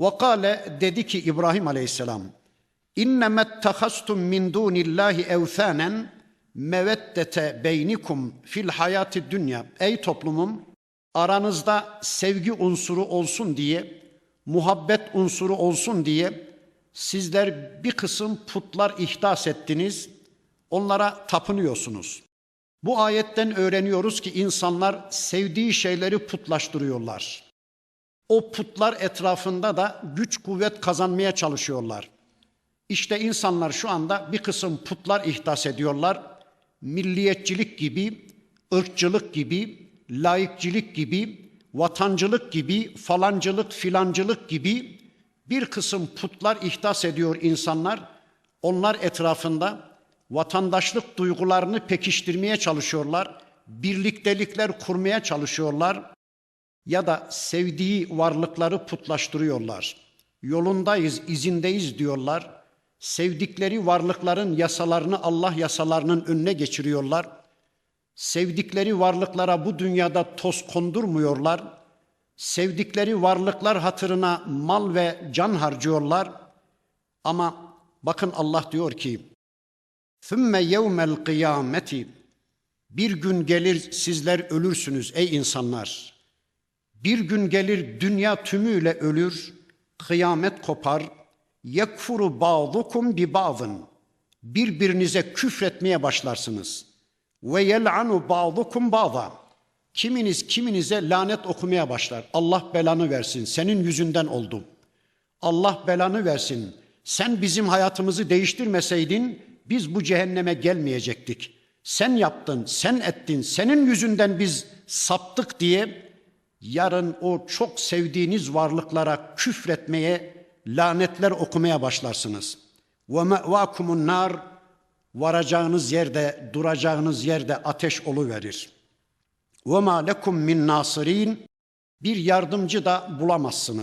Ve kâle dedi ki İbrahim aleyhisselam İnnemâ ettehastum min dûnillâhi evthânen meveddete beynikum fil hayati dünya. Ey toplumum aranızda sevgi unsuru olsun diye, muhabbet unsuru olsun diye sizler bir kısım putlar ihdas ettiniz, onlara tapınıyorsunuz. Bu ayetten öğreniyoruz ki insanlar sevdiği şeyleri putlaştırıyorlar. O putlar etrafında da güç kuvvet kazanmaya çalışıyorlar. İşte insanlar şu anda bir kısım putlar ihdas ediyorlar. Milliyetçilik gibi, ırkçılık gibi, laikçilik gibi, vatancılık gibi, falancılık, filancılık gibi bir kısım putlar ihdas ediyor insanlar. Onlar etrafında vatandaşlık duygularını pekiştirmeye çalışıyorlar. Birliktelikler kurmaya çalışıyorlar ya da sevdiği varlıkları putlaştırıyorlar. Yolundayız, izindeyiz diyorlar. Sevdikleri varlıkların yasalarını Allah yasalarının önüne geçiriyorlar. Sevdikleri varlıklara bu dünyada toz kondurmuyorlar. Sevdikleri varlıklar hatırına mal ve can harcıyorlar. Ama bakın Allah diyor ki: "Thumme yevmel kıyameti" Bir gün gelir sizler ölürsünüz ey insanlar. Bir gün gelir dünya tümüyle ölür, kıyamet kopar. Yekfuru ba'dukum bi ba'dın. Birbirinize küfretmeye başlarsınız. Ve yel'anu ba'dukum ba'da. Kiminiz kiminize lanet okumaya başlar. Allah belanı versin. Senin yüzünden oldu. Allah belanı versin. Sen bizim hayatımızı değiştirmeseydin biz bu cehenneme gelmeyecektik. Sen yaptın, sen ettin, senin yüzünden biz saptık diye yarın o çok sevdiğiniz varlıklara küfretmeye, lanetler okumaya başlarsınız. Ve mevakumun nar varacağınız yerde, duracağınız yerde ateş verir. Ve ma lekum min nasirin bir yardımcı da bulamazsınız.